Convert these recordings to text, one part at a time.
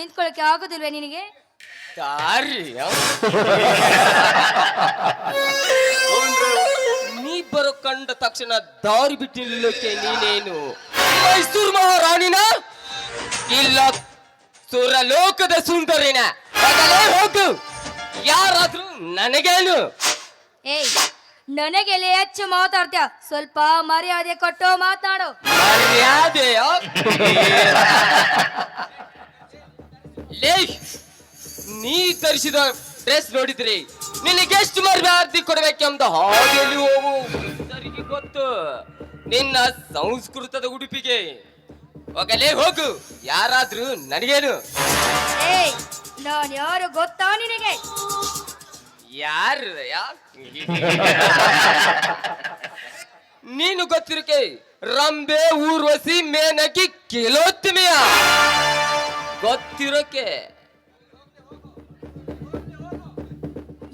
ನಿಂತ್ಕೊಳ್ಳಕ್ಕೆ ಆಗೋದಿಲ್ವೇ ನಿನಗೆ? ದಾರಿ ನೀ ಬರೋ ಕಂಡ ತಕ್ಷಣ ದಾರಿ ಬಿಟ್ಟು ನಿಲ್ಲೋಕೆ ನೀನೇನು? ಮೈಸೂರು ಮಹಾರಾಣಿನ? ಇಲ್ಲ ಸುರಲೋಕದ ಸುಂದರಿನ. ಮೊದಲೇ ಹೋಗು. ಯಾರಾದ್ರೂ ನನಗೇನು? ಏಯ್ ನನಗೆಲ್ಲ ಹೆಚ್ಚು ಮಾತಾಡ್ತೀಯ? ಸ್ವಲ್ಪ ಮರ್ಯಾದೆ ಕೊಟ್ಟು ಮಾತಾಡು ಮರ್ಯಾದೆಯ? ಧರಿಸಿದ ಡ್ರೆಸ್ ನೋಡಿದ್ರಿ. ನಿನಗೆ ಎಷ್ಟು ಮರ್ಯಾದೆ ಕೊಡಬೇಕೆಂಬ ಹಾಗೆಲ್ಲಿ ಹೋಗು. ಸರಿಗೆ ಗೊತ್ತು ನಿನ್ನ ಸಂಸ್ಕೃತದ ಉಡುಪಿಗೆ ಹೋಗಲೇ ಹೋಗು. ಯಾರಾದ್ರೂ ನನಗೇನು? ಏಯ್ ನಾನು ಯಾರು ಗೊತ್ತಾ ನಿನಗೆ? ಯಾರು ನೀನು ಗೊತ್ತಿರಕೆ ರಂಬೆ ಊರ್ವಸಿ ಮೇನಕಿ ಕೆಲೋತ್ತಮೆಯ. ಗೊತ್ತಿರೋಕೆ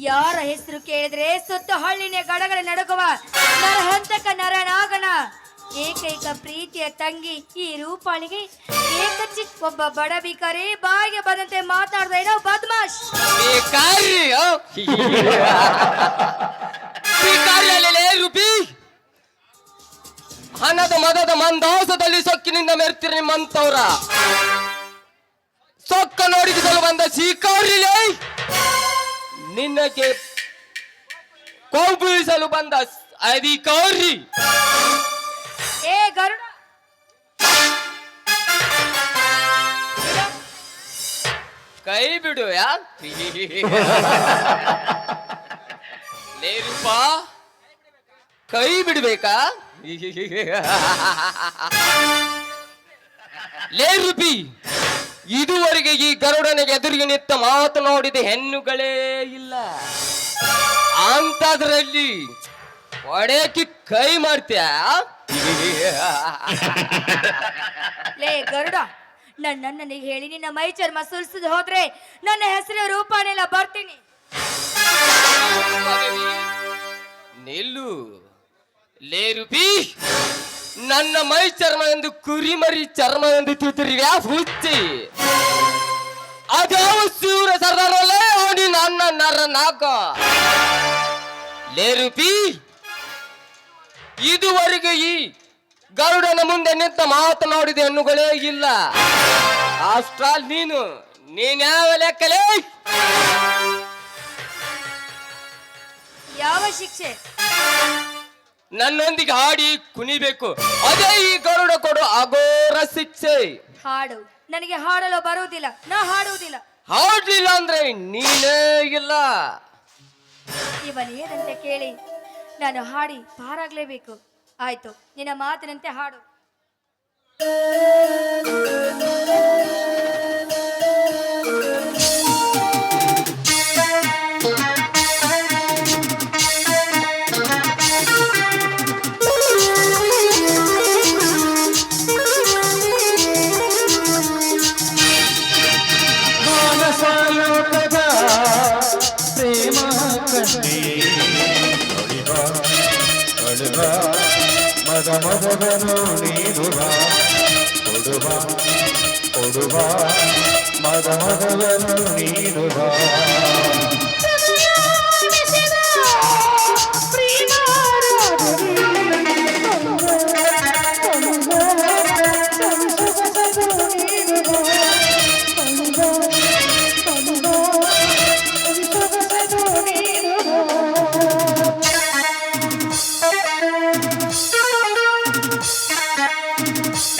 ಯಾರ ಹೆಸರು ಕೇಳಿದ್ರೆ ಸುತ್ತ ಹಳ್ಳಿನ ಗಡಗಳ ನಡುಕುವ ನರಹಂತಕ ನರನಾಗನ ಏಕೈಕ ಪ್ರೀತಿಯ ತಂಗಿ ಈ ರೂಪಾಳಿಗೆ ಏಕಚಿ ಒಬ್ಬ ಬಡ ಬಿಕರಿ ಬಾಯಿಗೆ ಬಂದಂತೆ ಮಾತಾಡ್ದ ಏನೋ ಬದ್ಮಾಶ್. ರೂಪಿ ಹಣದ ಮದದ ಮಂದಾಸದಲ್ಲಿ ಸೊಕ್ಕಿನಿಂದ ಮೆರ್ತಿರ ನಿಮ್ಮಂತವ್ರ. ಸೊಕ್ಕ ನೋಡಿದ ಬಂದ ಶಿಕಾರಿಲೇ ನಿನ್ನಗೆ ಕೌಬೀಸಲು ಬಂದ ಅಧಿಕಾರಿ. ಏ ಗರುಡ. ಕೈ ಬಿಡು ಯಾ. ಲೇ ರೂಪಾ ಕೈ ಬಿಡ್ಬೇಕಾ? ಲೇ ರೂಪಿ ಇದುವರೆಗೆ ಈ ಗರುಡನಿಗೆ ಎದುರಿಗೆ ನಿಂತ ಮಾತು ನೋಡಿದ ಹೆಣ್ಣುಗಳೇ ಇಲ್ಲ. ಅಂತದ್ರಲ್ಲಿ ಒಡೆಯಕ್ಕೆ ಕೈ ಮಾಡ್ತೀಯ? ಲೇ ಗರುಡ ನನ್ನ ನನಗೆ ಹೇಳಿ ನಿನ್ನ ಮೈ ಚರ್ಮ ಸುಲ್ಸದ್ ಹೋದ್ರೆ ನನ್ನ ಹೆಸರು ರೂಪಾನೆಲ್ಲ ಬರ್ತೀನಿ. ನಿಲ್ಲು ಲೇ ರೂಪಿ ನನ್ನ ಮೈ ಚರ್ಮ ಎಂದು ಕುರಿಮರಿ ಚರ್ಮ ಎಂದು ತಿರುವ್ಯಾ ಹುಚ್ಚಿ. ಅದ್ಯಾವ ಸೂರ ಸರ್ದಾರಲ್ಲೇ ಅವನಿ ನನ್ನ ನರ ನಾಗ. ಲೇ ಇದುವರೆಗೆ ಈ ಗರುಡನ ಮುಂದೆ ನಿಂತ ಮಾತನಾಡಿದ ಹೆಣ್ಣುಗಳೇ ಇಲ್ಲ. ಅಷ್ಟ್ರಾಲ್ ನೀನು, ನೀನ್ಯಾವ ಲೆಕ್ಕಲೇ? ಯಾವ ಶಿಕ್ಷೆ? ನನ್ನೊಂದಿಗೆ ಹಾಡಿ ಕುಣಿಬೇಕು. ಅದೇ ಈ ಗರುಡ ಕೊಡು ಅಗೋರ ಶಿಕ್ಷೆ. ಹಾಡು. ನನಗೆ ಹಾಡಲು ಬರುವುದಿಲ್ಲ. ನಾ ಹಾಡುವುದಿಲ್ಲ. ಹಾಡ್ಲಿಲ್ಲ ಅಂದ್ರೆ ನೀನೇ ಇಲ್ಲ. ಇವನೇನಂತೆ ಕೇಳಿ? ನಾನು ಹಾಡಿ ಪಾರಾಗ್ಲೇಬೇಕು. ಆಯ್ತು ನಿನ್ನ ಮಾತಿನಂತೆ ಹಾಡು. ಮದ ಮದವನು ನೀಡುವ ಕೊಡುವ ಕೊಡುವ ಮದ ಮದವನು ನೀಡುವ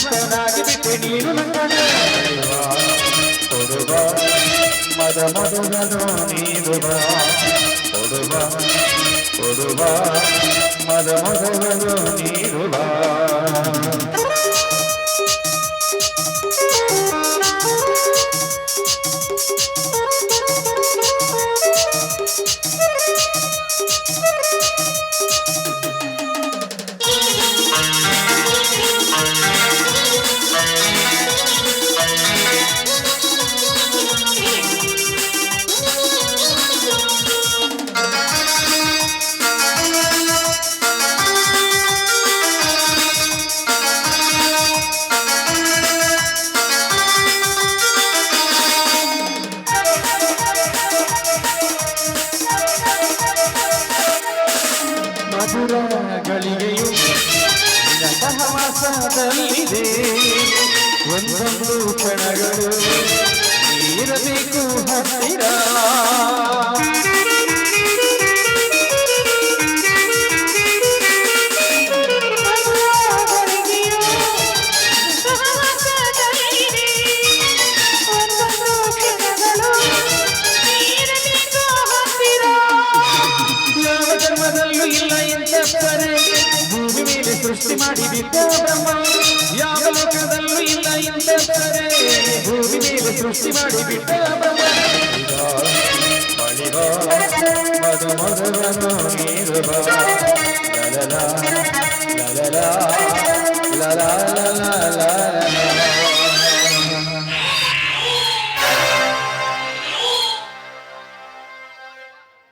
ಮಸ್ತನಾಗಿ ಬಿಟ್ಟೆ ನೀನು ನಂದಾಗ ಕೊಡುವ ಮದ ಮಧುರನು ನೀನು ಬಾ ಕೊಡುವ ಕೊಡುವ ಮದ ಮಧುರನು ನೀನು ಸಹವಾಸದಲ್ಲಿದೆ ಒಂದೊಂದು ಕ್ಷಣಗಳು ಇರಬೇಕು ಹತ್ತಿರ. ಸೃಷ್ಟಿ ಮಾಡಿ ಬಿದ್ದ ಬ್ರಹ್ಮ. ಯಾವ ಲೋಕದಲ್ಲೂ ಇಲ್ಲ ಪರೆ ಭೂಮಿ ಮೇಲೆ ಸೃಷ್ಟಿ ಮಾಡಿ ಬಿಟ್ಟ ಬ್ರಹ್ಮ ನೀರು ಬಾ ಲಲಲ ಲಲಲ ಲಲಲ ಲಲಲ.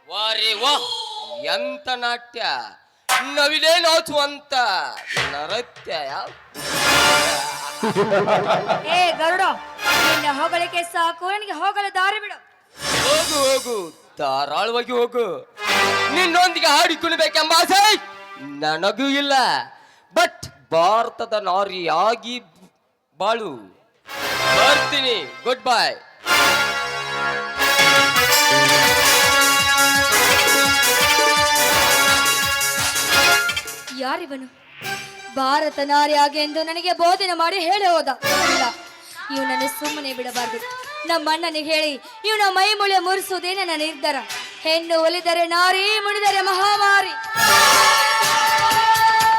ವಾರಿ ವಾ ಎಂತ ನಾಟ್ಯ? ನವಿಲೇ ಅಂತ ಯಾವ ಏ ಗರುಡ ನಿನ್ನ ಹೊಗಳಿಕೆ ಸಾಕು ನನಗೆ ಹೋಗಲು ದಾರಿ ಬಿಡು. ಹೋಗು ಹೋಗು ಧಾರಾಳವಾಗಿ ಹೋಗು. ನಿನ್ನೊಂದಿಗೆ ಹಾಡಿ ಕುಣಿಬೇಕೆಂಬ ಆಸೆ ನನಗೂ ಇಲ್ಲ. ಬಟ್ ಭಾರತದ ನಾರಿಯಾಗಿ ಬಾಳು. ಬರ್ತೀನಿ ಗುಡ್ ಬಾಯ್ ಯಾರಿವನು? ಭಾರತ ನಾರಿಯಾಗೆ ಎಂದು ನನಗೆ ಬೋಧನೆ ಮಾಡಿ ಹೇಳಿ ಹೋದ. ಇವನನ್ನು ಸುಮ್ಮನೆ ಬಿಡಬಾರದು. ನಮ್ಮ ಅಣ್ಣನಿಗೆ ಹೇಳಿ, ಇವನ ಮೈ ಮುಳೆ ಮುರಿಸುವುದೇ ನನ್ನ ನಿರ್ಧಾರ. ಹೆಣ್ಣು ಒಲಿದರೆ ನಾರಿ ಮುಣಿದರೆ ಮಹಾಮಾರಿ.